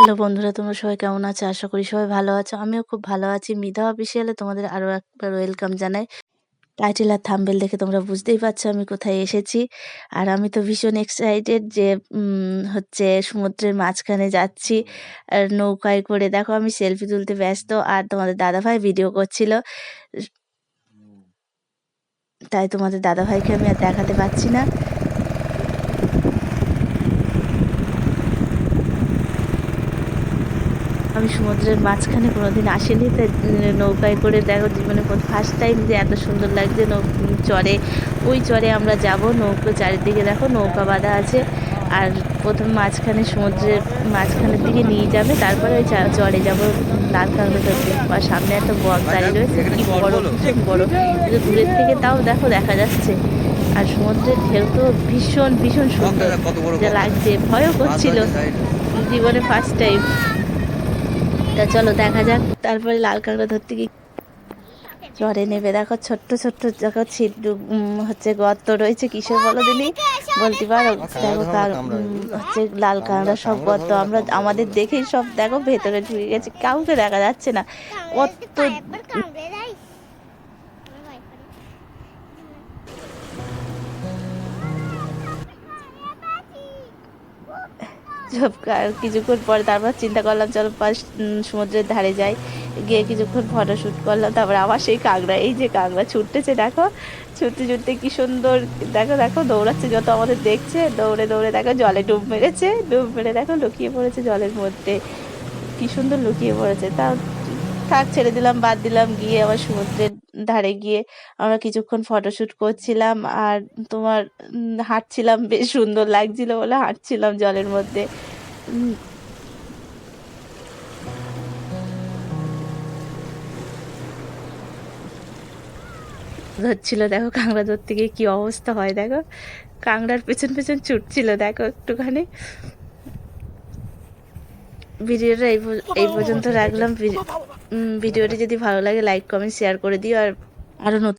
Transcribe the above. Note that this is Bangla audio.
হ্যালো বন্ধুরা তোমরা সবাই কেমন আছো? আশা করি সবাই ভালো আছো। আমিও খুব ভালো আছি। মিধা অফিসিয়ালে তোমাদের আরও একবার ওয়েলকাম জানাই। টাইটেল আর থাম্বেল দেখে তোমরা বুঝতেই পারছ আমি কোথায় এসেছি। আর আমি তো ভীষণ এক্সাইটেড যে হচ্ছে সমুদ্রের মাঝখানে যাচ্ছি। আর নৌকায় করে দেখো আমি সেলফি তুলতে ব্যস্ত। আর তোমাদের দাদাভাই ভিডিও করছিল। তাই তোমাদের দাদাভাইকে আমি আর দেখাতে পারছি না। আমি সমুদ্রের মাঝখানে কোনোদিন আসিনি তাই নৌকায় করে দেখো জীবনে ফার্স্ট টাইম যে এত সুন্দর লাগছে নৌ চরে। ওই চরে আমরা যাব নৌকো চারিদিকে দেখো নৌকা বাঁধা আছে। আর প্রথম মাঝখানে সমুদ্রের মাঝখানের দিকে নিয়ে যাবে তারপরে ওই চরে যাব লাল ধরতে আর সামনে একটা বক দাঁড়িয়ে রয়েছে কি বড় ভীষণ বড়। কিন্তু দূরের থেকে তাও দেখো দেখা যাচ্ছে। আর সমুদ্রের ঢেউ তো ভীষণ ভীষণ সুন্দর। যা লাগছে ভয়ও করছিল। জীবনে ফার্স্ট টাইম তা চলো দেখা যাক। তারপরে লাল কাঁকড়া ধরতে গিয়ে চরে নেবে। দেখো ছোট্ট ছোট্ট দেখো ছিট হচ্ছে গর্ত রয়েছে। কিসের বলো দিনই বলতে পারো? দেখো কার হচ্ছে লাল কাঁকড়া সব গর্ত। আমরা আমাদের দেখেই সব দেখো ভেতরে ঢুকে গেছে। কাউকে দেখা যাচ্ছে না। কত সব কিছুক্ষণ পরে তারপর চিন্তা করলাম, চলো পাশ সমুদ্রের ধারে যাই। গিয়ে কিছুক্ষণ ফটো শ্যুট করলাম, তারপর আবার সেই কাঁকড়া, এই যে কাঁকড়া ছুটতেছে, দেখো। ছুটতে ছুটতে কি সুন্দর, দেখো দেখো, দৌড়াচ্ছে, যত আমাদের দেখছে, দৌড়ে দৌড়ে দেখো জলে ডুব মেরেছে, ডুব মেরে দেখো লুকিয়ে পড়েছে জলের মধ্যে। কি সুন্দর লুকিয়ে পড়েছে, তাও থাক, ছেড়ে দিলাম, বাদ দিলাম, গিয়ে আবার সমুদ্রের ধারে গিয়ে আমরা কিছুক্ষণ ফটোশ্যুট করছিলাম আর তোমার হাঁটছিলাম, বেশ সুন্দর লাগছিল বলে হাঁটছিলাম জলের মধ্যে। ধরছিল, দেখো কাঁকড়া ধরতে গিয়ে কি অবস্থা হয়, দেখো। কাঁকড়ার পেছন পেছন ছুটছিল, দেখো একটুখানি। ভিডিওটা এই পর্যন্ত রাখলাম ভিডিওটি যদি ভালো লাগে লাইক কমেন্ট শেয়ার করে দিও। আর আরও নতুন